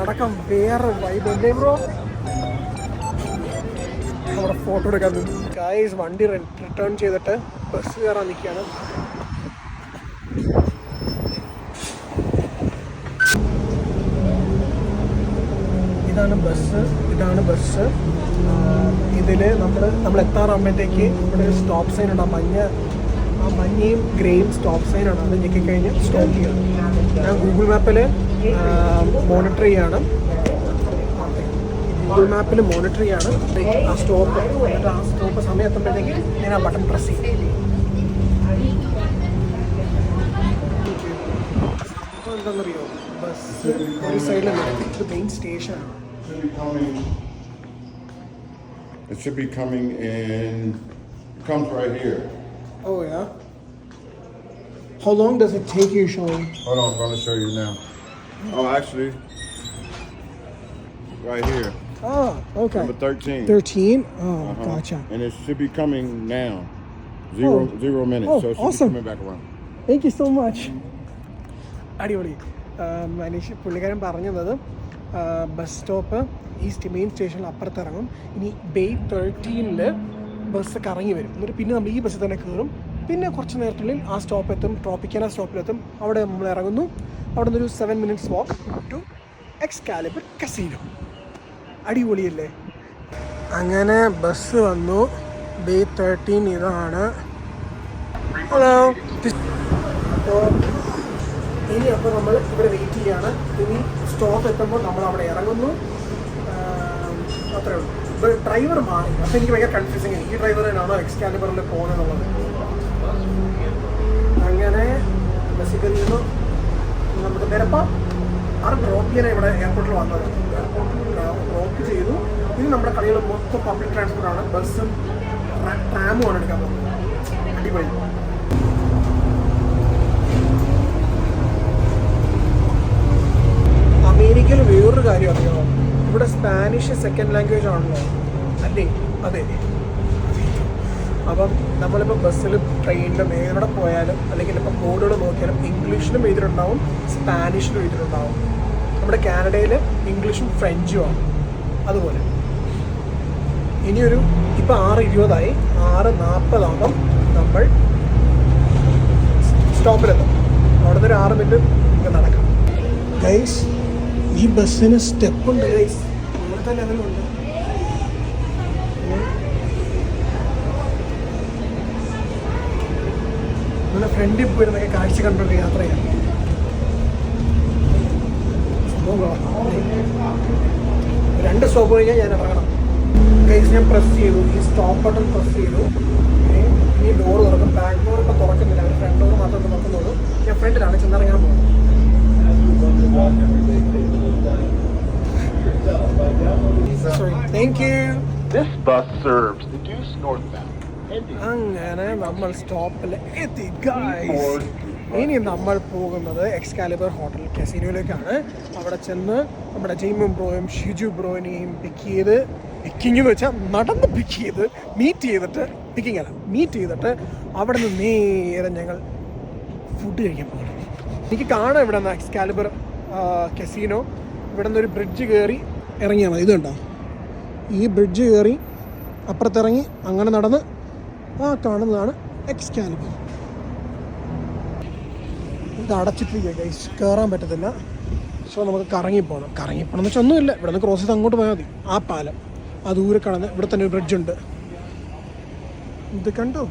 നടക്കാൻ വേറെ വൈബ് അല്ലേ ബ്രോ. അവിടെ ഫോട്ടോ എടുക്കാൻ ഗായ്സ് വണ്ടി റിട്ടേൺ ചെയ്തിട്ട് ബസ് കയറാൻ നിൽക്കുകയാണ് ഇതാണ് ബസ് ഇതാണ് ബസ് ഇതിൽ നമ്മൾ നമ്മൾ എത്താറാകുമ്പോഴത്തേക്ക് ഇവിടെ ഒരു സ്റ്റോപ്പ് സൈൻ ഉണ്ട്. ആ മഞ്ഞ ആ മഞ്ഞയും ഗ്രേയും സ്റ്റോപ്പ് സൈനാണ് അത് ഞെക്കിക്കഴിഞ്ഞ് സ്റ്റോപ്പ് ചെയ്യണം ഞാൻ ഗൂഗിൾ മാപ്പിൽ മോണിറ്റർ ചെയ്യാണ് ഗൂഗിൾ മാപ്പിൽ മോണിറ്റർ ചെയ്യാണ് ആ സ്റ്റോപ്പ് എന്നിട്ട് ആ സ്റ്റോപ്പ് സമയം എത്തുമ്പോഴത്തേക്ക് ഞാൻ ആ ബട്ടൺ പ്രസ് ചെയ്യും അപ്പോൾ എന്താണെന്നറിയോ ബസ് ഒരു സൈഡിൽ മെയിൻ സ്റ്റേഷനാണ്. It should be coming in. It comes right here. Oh yeah. How long does it take you showing? Hold on, I'm gonna show you now. Oh, actually, right here, Ah, okay. number 13. 13? Oh, Uh-huh. gotcha. And it should be coming now. Zero, Oh. zero minutes. Oh, so it should awesome. be coming back around. Thank you so much. അടിപൊളി ആ, മനീഷ് പുള്ളിക്കാരൻ പറഞ്ഞത് bus stop ഈ main സ്റ്റേഷനിൽ അപ്പുറത്ത് ഇറങ്ങും ഇനി bay തേർട്ടീനിൽ bus കറങ്ങി വരും. എന്നിട്ട് പിന്നെ നമ്മൾ ഈ ബസ്സിൽ തന്നെ കയറും പിന്നെ കുറച്ച് നേരത്തിനുള്ളിൽ ആ സ്റ്റോപ്പ് എത്തും. ട്രോപ്പിക്കാന സ്റ്റോപ്പിലെത്തും അവിടെ നമ്മൾ ഇറങ്ങുന്നു. അവിടെ നിന്നൊരു seven minutes walk to Excalibur casino അടിപൊളിയല്ലേ? അങ്ങനെ ബസ് വന്നു. ബേ തേർട്ടീൻ ഇതാണ്. ഹലോ ഇനി അപ്പോൾ നമ്മൾ ഇവിടെ വെയിറ്റ് ചെയ്യാണ്. ഇനി സ്റ്റോപ്പ് എത്തുമ്പോൾ നമ്മൾ അവിടെ ഇറങ്ങുന്നു. അത്രേ ഉള്ളൂ. ഡ്രൈവർ മാറി. അപ്പോൾ എനിക്ക് ഭയങ്കര കൺഫ്യൂസിങ് ഈ ഡ്രൈവർ തന്നെയാണോ എക്സ് കാലിബറിൽ പോകുന്നതെന്നുള്ളത് അങ്ങനെ ബസ്സിൽ കയറിയിരുന്നു നമുക്ക് നിരപ്പം ആ ഡ്രോപ്പ് ചെയ്യാൻ ഇവിടെ എയർപോർട്ടിൽ വന്നത്. ഡ്രോപ്പ് ചെയ്തു. ഇനി നമ്മുടെ കളികൾ മൊത്തം പബ്ലിക് ട്രാൻസ്പോർട്ടാണ് ബസ്സും ട്രാമുമാണ് എടുക്കാൻ പോകുന്നത്. അടിപൊളി. സ്പാനിഷ് സെക്കൻഡ് ലാംഗ്വേജ് ആണല്ലോ. അല്ലേ? അതെ. അപ്പം നമ്മളിപ്പോൾ ബസ്സിലും ട്രെയിനിലും ഏതിലൂടെ പോയാലും അല്ലെങ്കിൽ ഇപ്പം ബോർഡുകൾ നോക്കിയാലും ഇംഗ്ലീഷിലും എഴുതിയിട്ടുണ്ടാവും സ്പാനിഷിലും എഴുതിയിട്ടുണ്ടാവും. നമ്മുടെ കാനഡയിൽ ഇംഗ്ലീഷും ഫ്രഞ്ചും ആണ്. അതുപോലെ. ഇനിയൊരു ഇപ്പം ആറ് ഇരുപതായി. ആറ് നാൽപ്പതാകുമ്പം നമ്മൾ സ്റ്റോപ്പിലെത്തും. അവിടെ നിന്ന് ഒരു ആറ് മിനിറ്റ് നടക്കാം. ഗൈസ് ഈ ബസ്സിന് സ്റ്റെപ്പുണ്ട് ഗൈസ് അങ്ങനത്തെ ലെവലുണ്ട് നമ്മുടെ ഫ്രണ്ടിൽ പോയിരുന്നൊക്കെ കാഴ്ച കണ്ടൊക്കെ യാത്ര ചെയ്യാം സംഭവം കൊള്ളാം. രണ്ട് സ്റ്റോപ്പ് കഴിഞ്ഞാൽ ഞാൻ ഇറങ്ങണം. ഗൈസ് ഞാൻ പ്രസ് ചെയ്തു. ഈ സ്റ്റോപ്പ് ബട്ടൺ പ്രസ് ചെയ്തു. ഈ ഡോർ തുറക്കും. ബാക്ക് ഡോർ ഇപ്പം തുറക്കുന്നില്ല. അവർ ഫ്രണ്ട് ഡോർ മാത്രം തുറക്കുന്നുള്ളൂ. ഞാൻ ഫ്രണ്ടിലാണ് ചെന്നിറങ്ങാൻ പോകുന്നത് sorry you. This bus serves the Deuce northbound. അങ്ങനെ നമ്മൾ സ്റ്റോപ്പിൽ എത്തി ഗായ്സ് ഇനി നമ്മൾ പോകുന്നത് എക്സ്കാലിബർ ഹോട്ടൽ കസീനോയിലേക്കാണ് അവിടെ ചെന്ന് നമ്മുടെ ജെയിമും ബ്രോയും ഷിജു ബ്രോയിനെയും പിക്ക് ചെയ്ത് പിക്കിംഗ് എന്ന് വെച്ചാൽ നടന്ന് പിക്ക് ചെയ്ത് മീറ്റ് ചെയ്തിട്ട് പിക്കിംഗ് അല്ല മീറ്റ് ചെയ്തിട്ട് അവിടെ നിന്ന് നേരെ ഞങ്ങൾ ഫുഡ് കഴിക്കാൻ പോകണം എനിക്ക് കാണാം ഇവിടെ നിന്ന് എക്സ്കാലിബർ കസീനോ ഇവിടെ നിന്ന് ഒരു ബ്രിഡ്ജ് കയറി ഇറങ്ങിയാൽ മതി. ഇത് കണ്ടോ ഈ ബ്രിഡ്ജ് കയറി അപ്പുറത്തിറങ്ങി അങ്ങനെ നടന്ന് ആ കാണുന്നതാണ് എക്സ് എക്സ്കാലിബർ ഇത് അടച്ചിട്ടിരിക്കുക ഗൈസ് കയറാൻ പറ്റത്തില്ല. സോ നമുക്ക് കറങ്ങി കറങ്ങിപ്പോണം എന്ന് വെച്ചാൽ ഒന്നുമില്ല. ഇവിടെ നിന്ന് ക്രോസ് ചെയ്ത് അങ്ങോട്ട് പോയാൽ മതി. ആ പാലം. ആ ദൂരെ കടന്ന് ഇവിടെ തന്നെ ഒരു ബ്രിഡ്ജ് ഉണ്ട്. ഇത് കണ്ടോ?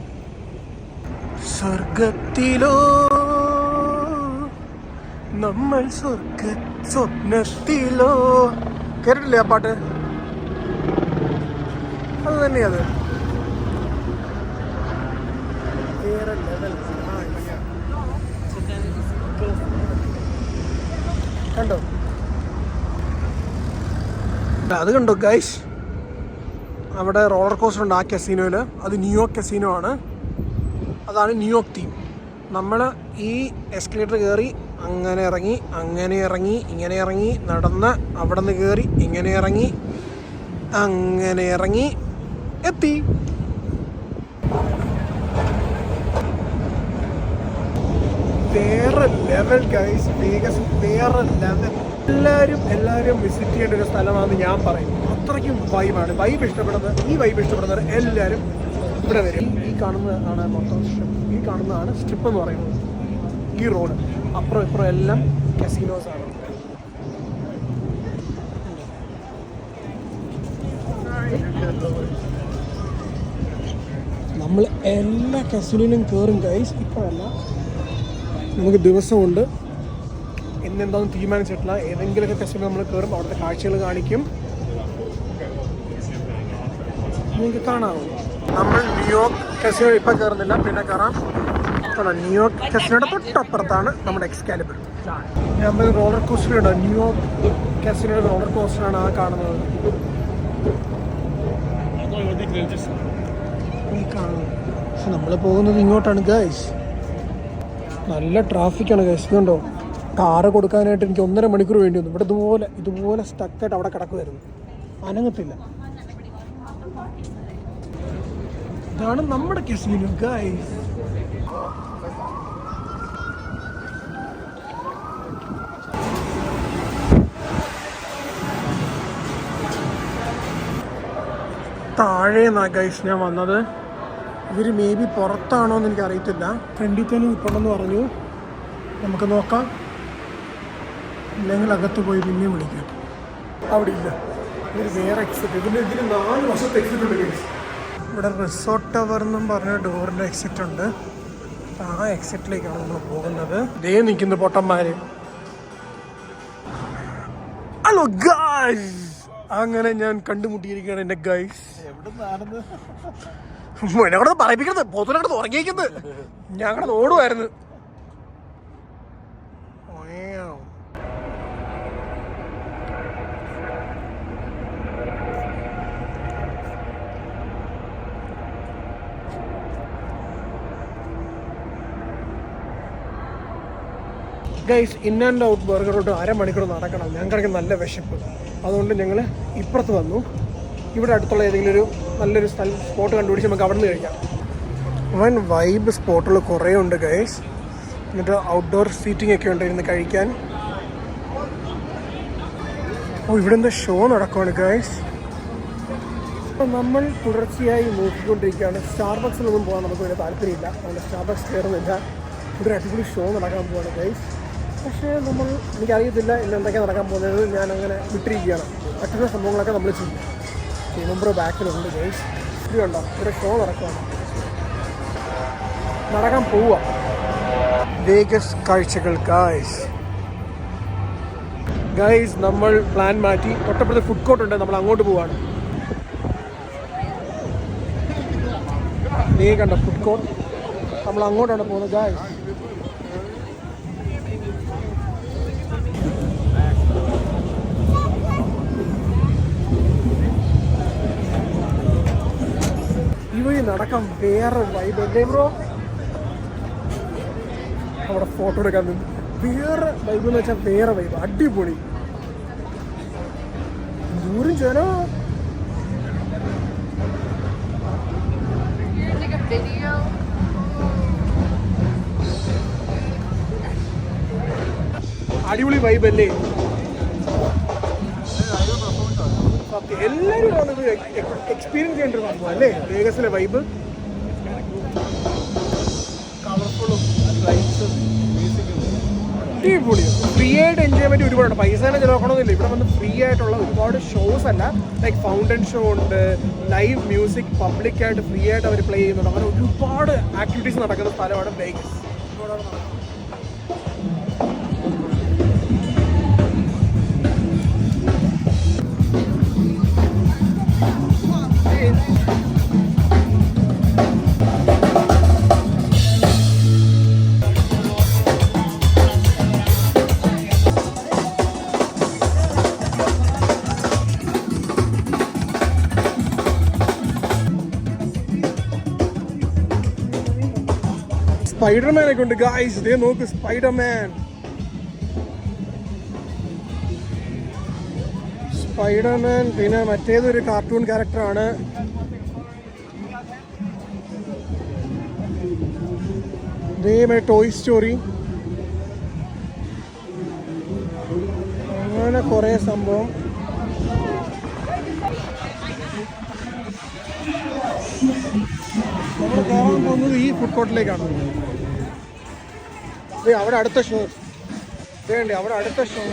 സ്വർഗത്തിലോ നമ്മൾ സ്വർഗ സ്വപ്നത്തിലോ. കേട്ടിട്ടില്ലേ ആ പാട്ട്? അത് തന്നെയത്. കണ്ടോ? അത് കണ്ടോ ഗൈസ് അവിടെ റോളർ കോസ്റ്റർ ഉണ്ട് ആ കസീനോയിൽ അത് ന്യൂയോർക്ക് കസീനോ ആണ്. അതാണ് ന്യൂയോർക്ക് തീം നമ്മൾ ഈ എസ്കലേറ്റർ കയറി അങ്ങനെ ഇറങ്ങി അങ്ങനെ ഇറങ്ങി ഇങ്ങനെ ഇറങ്ങി നടന്ന് അവിടെ നിന്ന് കയറി ഇങ്ങനെ ഇറങ്ങി അങ്ങനെ ഇറങ്ങി എത്തി. വേറെ ലെവൽ ഗൈസ് വേഗസ് വേറെ ലെവൽ എല്ലാവരും എല്ലാവരും വിസിറ്റ് ചെയ്യേണ്ട ഒരു സ്ഥലമാണെന്ന് ഞാൻ പറയും. അത്രയ്ക്കും വൈബാണ് വൈബ് ഇഷ്ടപ്പെടുന്നത് ഈ വൈബ് ഇഷ്ടപ്പെടുന്നവർ എല്ലാവരും ഇവിടെ വരും. ഈ കാണുന്നതാണ് മൊത്തം. ഈ കാണുന്നതാണ് സ്ട്രിപ്പ് എന്ന് പറയുന്നത്. ഈ റോഡ് അപ്പുറം ഇപ്പുറം എല്ലാം കസിനോസ് ആണ് നമ്മൾ എല്ലാ കസിനിലും കയറും ഗൈസ് ഇപ്പോഴല്ല. നമുക്ക് ദിവസമുണ്ട്. എന്നെന്താണെന്ന് തീരുമാനിച്ചിട്ടില്ല. ഏതെങ്കിലുമൊക്കെ കസിനോ നമ്മൾ കയറും അവിടുത്തെ കാഴ്ചകൾ കാണിക്കും. നിങ്ങൾക്ക് കാണാമോ നമ്മൾ ന്യൂയോർക്ക് കസിനോ ഇപ്പം കയറുന്നില്ല പിന്നെ കയറാം ന്യൂയോർക്ക് കസിനോയുടെ തൊട്ടപ്പുറത്താണ് നമ്മുടെ എക്സ്കാലിബർ നമ്മൾ റോളർ കോസ്റ്ററുണ്ട് ന്യൂയോർക്ക് കസിനോയുടെ റോളർ കോസ്റ്ററാണ് ആ കാണുന്നത്. ഈ കാണുന്നത് നമ്മൾ പോകുന്നത് ഇങ്ങോട്ടാണ് ഗൈസ് നല്ല ട്രാഫിക്കാണ് ഗൈസ് കണ്ടോ? കാറ് കൊടുക്കാനായിട്ട് എനിക്ക് ഒന്നര മണിക്കൂർ വേണ്ടി വന്നു ഇവിടെ ഇതുപോലെ ഇതുപോലെ സ്റ്റക്കായിട്ട് അവിടെ കിടക്കുമായിരുന്നു അനങ്ങത്തില്ല. ഇതാണ് നമ്മുടെ കെസിനോ ഗൈസ് താഴേന്നാ ഗൈസ് ഞാൻ വന്നത്? ഇവർ മേ ബി പുറത്താണോ എന്ന് എനിക്ക് അറിയത്തില്ല. ഫ്രണ്ടിൽ തന്നെ നിൽക്കണമെന്ന് പറഞ്ഞു. നമുക്ക് നോക്കാം. ഇല്ലെങ്കിൽ അകത്ത് പോയി പിന്നെ വിളിക്കാം. അവിടെ ഇല്ല. ഇവർ വേറെ എക്സിറ്റ് ഇതിന് ഇതിന് നാല് വർഷത്തെ എക്സിറ്റ് ഉണ്ട് ഇവിടെ റിസോർട്ട് ടവർ എന്നും പറഞ്ഞ ഡോറിന്റെ എക്സിറ്റ് ഉണ്ട്. ആ എക്സിറ്റിലേക്കാണ് നമ്മൾ പോകുന്നത്. ദേ നിൽക്കുന്നു പൊട്ടന്മാര്. ഹലോ ഗായ്സ് അങ്ങനെ ഞാൻ കണ്ടുമുട്ടിയിരിക്കുകയാണ് എന്റെ ഗൈസ് എന്നെ കൂടെ പറയിപ്പിക്കരുത്. പോത്തുനെ കൂടെ ഉറങ്ങിയിരിക്കുന്നത് ഞാൻ കൂടെ ഓടുമായിരുന്നു. ഗൈസ് ഇൻ ആൻഡ് ഔട്ട് ബർഗറോട്ട് അരമണിക്കൂർ നടക്കണം. ഞങ്ങൾക്ക് നല്ല വിശപ്പ്. അതുകൊണ്ട് ഞങ്ങൾ ഇപ്പുറത്ത് വന്നു. ഇവിടെ അടുത്തുള്ള ഏതെങ്കിലും ഒരു നല്ലൊരു സ്ഥലം സ്പോട്ട് കണ്ടുപിടിച്ച് നമുക്ക് അവിടെ നിന്ന് കഴിക്കാം വൻ വൈബ് സ്പോട്ടുകൾ കുറേ ഉണ്ട് ഗൈസ് എന്നിട്ട് ഔട്ട്ഡോർ സീറ്റിംഗ് ഒക്കെ ഉണ്ട് ഇരുന്ന് കഴിക്കാൻ. ഓ ഇവിടെ എന്താ ഷോ നടക്കുവാണ് ഗൈസ് നമ്മൾ തുടർച്ചയായി നോക്കിക്കൊണ്ടിരിക്കുകയാണ്. സ്റ്റാർബക്സിലൊന്നും പോകാൻ നമുക്ക് വലിയ താല്പര്യമില്ല. അതുകൊണ്ട് സ്റ്റാർബക്സ് കയറുന്നില്ല. ഇവിടെ അടിപൊളി ഷോ നടക്കാൻ പോവാണ് ഗൈസ് പക്ഷേ നമ്മൾ എനിക്കറിയത്തില്ല ഇന്ന് എന്തൊക്കെയാണ് നടക്കാൻ പോകുന്നത് ഞാൻ അങ്ങനെ വിട്ടിരിക്കുകയാണ്. പറ്റുന്ന സംഭവങ്ങളൊക്കെ നമ്മൾ ചെയ്യും. ചെയ്യുമ്പോൾ ബാക്കിലുണ്ട് ഗൈസ് കണ്ടോ ഇവിടെ ഷോ നടക്കുകയാണ് നടക്കാൻ പോവുക. വേഗസ് കാഴ്ചകൾ ഗായ്സ് ഗൈസ് നമ്മൾ പ്ലാൻ മാറ്റി. തൊട്ടപ്പുറത്ത് ഫുഡ് കോർട്ട് ഉണ്ട്. നമ്മൾ അങ്ങോട്ട് പോവാണ്. നീ കണ്ട ഫുഡ് കോർട്ട് നമ്മൾ അങ്ങോട്ടാണ് പോകുന്നത് ഗായ്സ് ഈ നടക്കാൻ വേറെ വൈബ് അല്ലേ ബ്രോ അവിടെ ഫോട്ടോ എടുക്കാൻ നിന്ന്. വേറെ വൈബ് എന്ന് വെച്ചാൽ വേറെ വൈബ് അടിപൊളി. ദൂരം ചേരോ. അടിപൊളി വൈബ് അല്ലേ? സത്യം. എല്ലാവരും ആണിത് എക്സ്പീരിയൻസ് ചെയ്യേണ്ട ഒരു സംഭവം അല്ലേ? വേഗസിലെ വൈബ് കളർഫുള്ളും ലൈറ്റ്സും അടിപൊളി. ഫ്രീ ആയിട്ട് എൻജോയ് ചെയ്യാൻ പറ്റി ഒരുപാടുണ്ട്. പൈസ തന്നെ ചിലവാക്കണമെന്നില്ല ഇവിടെ വന്ന് ഫ്രീ ആയിട്ടുള്ള ഒരുപാട് ഷോസ് അല്ല. ലൈക്ക് ഫൗണ്ടൻ ഷോ ഉണ്ട്. ലൈവ് മ്യൂസിക് പബ്ലിക്കായിട്ട് ഫ്രീ ആയിട്ട് അവർ പ്ലേ ചെയ്യുന്നുണ്ട്. അങ്ങനെ ഒരുപാട് ആക്ടിവിറ്റീസ് നടക്കുന്ന സ്ഥലമാണ് വേഗസ് സ്പൈഡർമാൻ കൊണ്ട് ഗായ്സ് ഇതേ നോക്ക് സ്പൈഡർമാൻ സ്പൈഡർമാൻ പിന്നെ മറ്റേതൊരു കാർട്ടൂൺ ക്യാരക്ടറാണ് ഇതേ ടോയ് സ്റ്റോറി അങ്ങനെ കുറേ സംഭവം. ഫുഡ് കോർട്ടിലേക്കാണ് അവിടെ അടുത്ത ഷോ. വേണ്ടേ അവിടെ അടുത്ത ഷോ.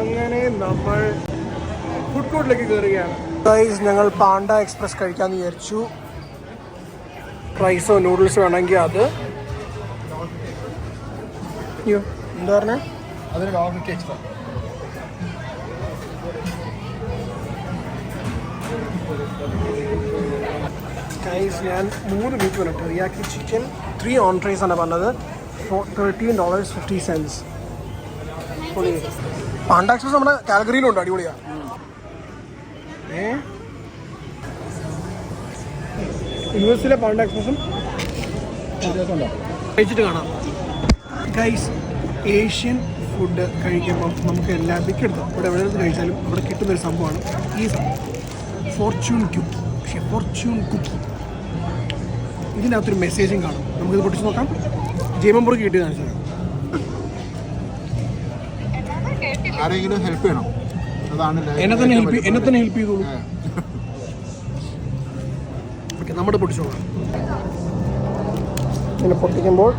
അങ്ങനെ നമ്മൾ ഫുഡ് കോർട്ടിലേക്ക് കയറുകയാണ് ഞങ്ങൾ പാണ്ട എക്സ്പ്രസ് കഴിക്കാന്ന് വിചാരിച്ചു. റൈസോ നൂഡിൽസോ വേണമെങ്കിൽ അത്. എന്താ പറഞ്ഞേ? അതിന് ഡോളർ ഫിഫ്റ്റി എക്സ്ട്രാ ഗൈസ് ഞാൻ മൂന്ന് ബീഫ് വന്നിട്ട് റിയാക്കി ചിക്കൻ ത്രീ ഓൺട്രേസ് ആണ് പറഞ്ഞത്. Four thirteen dollars fifty cents Panda നമ്മുടെ കാലഗറിയിലുണ്ട് അടിപൊളിയാ. ഏ? യു എസിലെ പാണ്ട കഴിച്ചിട്ട് കാണാം. ഗൈസ് ഏഷ്യൻ ഫുഡ് കഴിക്കുമ്പം നമുക്ക് എല്ലാം മിക്കെടുത്തോ ഇവിടെ എവിടെ നിന്ന് കഴിച്ചാലും ഇവിടെ കിട്ടുന്നൊരു സംഭവമാണ്. ഈ സംഭവം ഫോർച്യൂൺ കുക്കി പക്ഷേ ഫോർച്യൂൺ കുക്കി ഇതിനകത്തൊരു മെസ്സേജും കാണും. നമുക്കിത് പൊട്ടിച്ച് നോക്കാം. ജൈമമ്പുറക്ക് കിട്ടി കാണിച്ചു ആരെങ്കിലും ഹെൽപ്പ് ചെയ്യണം? അതാണ് എന്നെ തന്നെ ഹെൽപ്പ് എന്നെ തന്നെ ഹെൽപ്പ് ചെയ്തോളൂ. ഓക്കെ നമ്മുടെ പൊട്ടിച്ചു നോക്കാം. ഇങ്ങനെ പൊട്ടിക്കുമ്പോൾ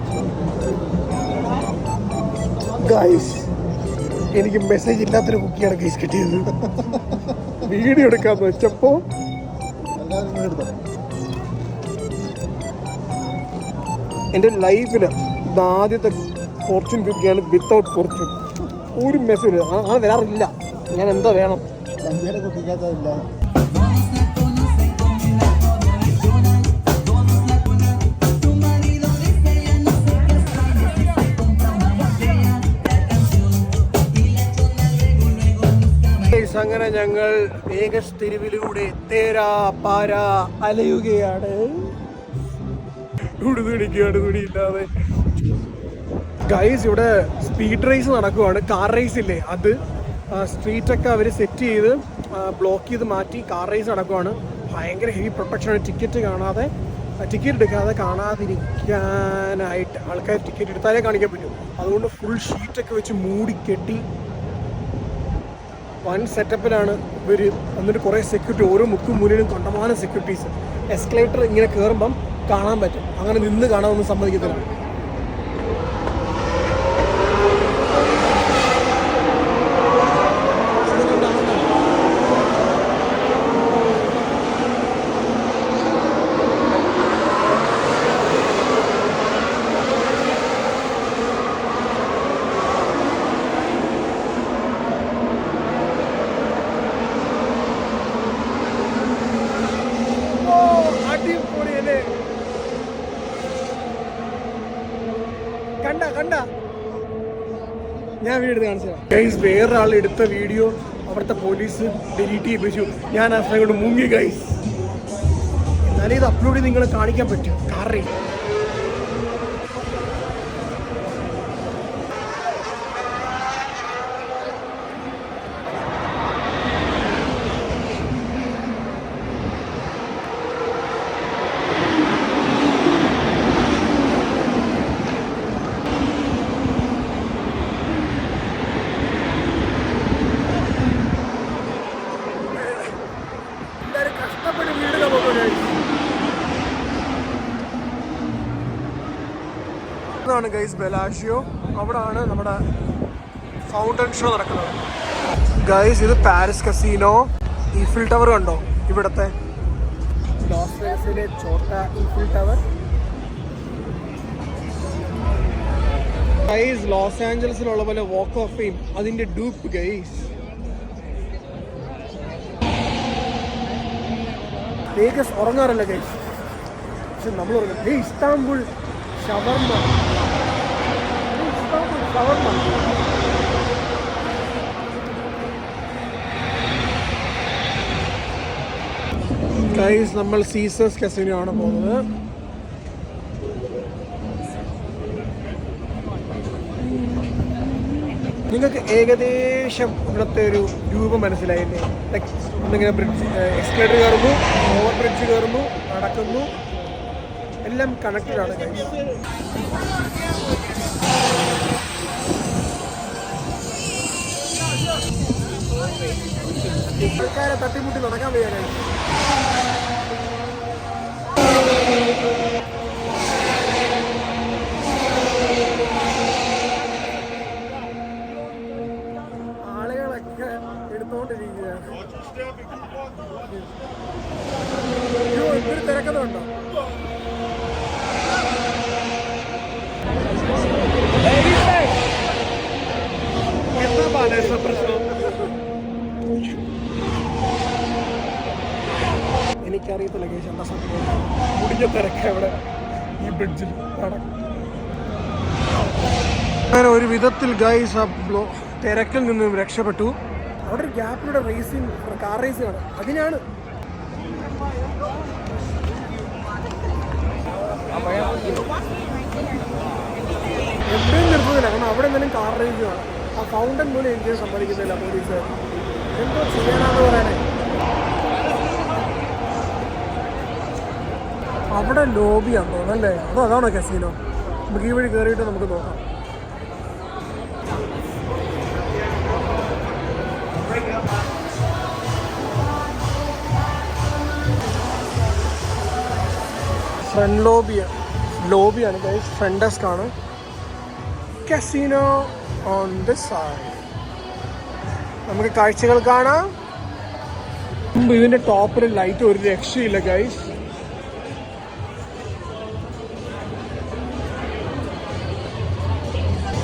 ഗൈസ് എനിക്ക് മെസ്സേജ് ഇല്ലാത്തൊരു കുക്കിയാണ് ഗൈസ് കിട്ടിയത്. വീഡിയോ എടുക്കാൻ വെച്ചപ്പോൾ എന്റെ ലൈഫിൽ ഇത് ആദ്യത്തെ ഫോർച്യൂൺ കിട്ടിയാണ് വിത്തൗട്ട് ഫോർച്യൂൺ ഒരു മെസ്സേജ് ആ വരാറില്ല. ഞാൻ എന്താ വേണം. Guys, അങ്ങനെ ഞങ്ങൾ ഏകസ്തിരിവിലൂടെ തെരുവിലൂടെ തേരാ പാര അലയുകയാണ്. തുണി ഗൈസ് ഇവിടെ സ്പീഡ് റേസ് നടക്കുവാണ്. കാർ റേസ് ഇല്ലേ? അത് സ്ട്രീറ്റ് ഒക്കെ അവർ സെറ്റ് ചെയ്ത് ബ്ലോക്ക് ചെയ്ത് മാറ്റി കാർ റേസ് നടക്കുവാണ്. ഭയങ്കര ഹെവി പ്രൊട്ടക്ഷനാണ് ടിക്കറ്റ് കാണാതെ ടിക്കറ്റ് എടുക്കാതെ കാണാതിരിക്കാനായിട്ട് ആൾക്കാർ ടിക്കറ്റ് എടുത്താലേ കാണിക്കാൻ പറ്റും. അതുകൊണ്ട് ഫുൾ ഷീറ്റൊക്കെ വെച്ച് മൂടി കെട്ടി വൺ സെറ്റപ്പിലാണ് ഇവർ എന്നിട്ട് കുറേ സെക്യൂരിറ്റി ഓരോ മുക്കും മൂലയിലും കണ്ടമാനം സെക്യൂരിറ്റീസ് എസ്കലേറ്റർ ഇങ്ങനെ കയറുമ്പം കാണാൻ പറ്റും. അങ്ങനെ നിന്ന് കാണാനൊന്നും സമ്മതിക്കത്തില്ല ഓ, അടിപൊളിയല്ലേ? കണ്ട കണ്ട ഞാൻ വീഡിയോ എടുത്ത് വേറെ ഗൈസ് വേറൊരാൾ എടുത്ത വീഡിയോ അവിടുത്തെ പോലീസ് ഡിലീറ്റ് ചെയ്യിപ്പിച്ചു. ഞാൻ ആ സ്ഥലം കൊണ്ട് മുങ്ങി ഗൈസ് എന്നാലേ ഇത് അപ്ലോഡ് ചെയ്ത് നിങ്ങളെ കാണിക്കാൻ പറ്റും. കാറി എല്ലാവരും കഷ്ടപ്പെട്ട് വീട് നമുക്ക് ഇതാണ് ഗൈസ് ബെലാഷിയോ. അവിടാണ് നമ്മുടെ ഫൗണ്ടൻ ഷോ നടക്കുന്നത്. ഗൈസ് ഇത് പാരീസ് കസീനോ ഈഫിൽ ടവർ കണ്ടോ? ഇവിടത്തെ. Los Eiffel tower guys Los ആഞ്ചലസിലുള്ള പോലെ വാക്ക് ഓഫ് ഫെയിം അതിന്റെ ഡൂപ്പ് ഗൈസ് വേഗസ് ഉറങ്ങാറില്ല ഗൈസ് പക്ഷെ നമ്മൾ ഉറങ്ങും. ഇസ്താംബുൾ ഷവർമ്മ ഗൈസ് നമ്മൾ സീസസ് കസിനോ ആണ് പോകുന്നത്. നിങ്ങൾക്ക് ഏകദേശം ഇവിടുത്തെ ഒരു രൂപം മനസ്സിലായില്ലേ? ലൈക്ക് ഒന്നിങ്ങനെ ബ്രിഡ്ജ് എക്സ്കലേറ്റർ കയറുന്നു ഓവർ ബ്രിഡ്ജ് കയറുന്നു നടക്കുന്നു. എല്ലാം കണക്റ്റഡ് ആണ് guys. ആൾക്കാരെ തട്ടിമുട്ടി നടക്കാൻ വയ്യാനായി ഈ ബ്രിഡ്ജിൽ അങ്ങനെ ഒരു വിധത്തിൽ ഗൈസ് ആ ബ്ലോ തിരക്കിൽ നിന്നും രക്ഷപ്പെട്ടു. അവിടെ ഒരു ഗ്യാപ്പിലൂടെ റേസിങ് കാർ റേസിംഗ് ആണ് അതിനാണ്. എവിടെയും നിർത്തുന്നില്ല. കാരണം അവിടെ എന്തെങ്കിലും കാർ റേസിംഗ് ആണ് ആ ഫൗണ്ടൻ പോലും എനിക്ക് സമ്മതിക്കുന്നില്ല പോലീസ് എന്തോ ചെയ്യാനാണെന്ന് പറയാനേ അവിടെ ലോബിയാണ് തോന്നല്ലേ അതോ അതാണോ കസീനോ നമുക്ക് ഈ വഴി കയറിയിട്ട് നമുക്ക് നോക്കാം. ഫ്രണ്ട് ലോബിയ ലോബിയാണ് ഗൈസ് ഫ്രണ്ട് ഡെസ്ക് ആണ്. കസീനോ ഓൺ ദ സൈഡ് നമുക്ക് കാഴ്ചകൾ കാണാം. ഇതിന്റെ ടോപ്പിൽ ലൈറ്റ് ഒരു രക്ഷയില്ല ഗൈസ്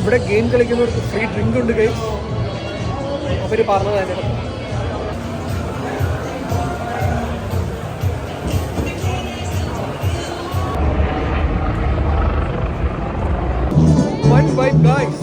ഇവിടെ ഗെയിം കളിക്കുന്നവർക്ക് ഫ്രീ ഡ്രിങ്ക് ഉണ്ട് ഗെയിം അവർ പറഞ്ഞത് തന്നെ വൺ vibe guys.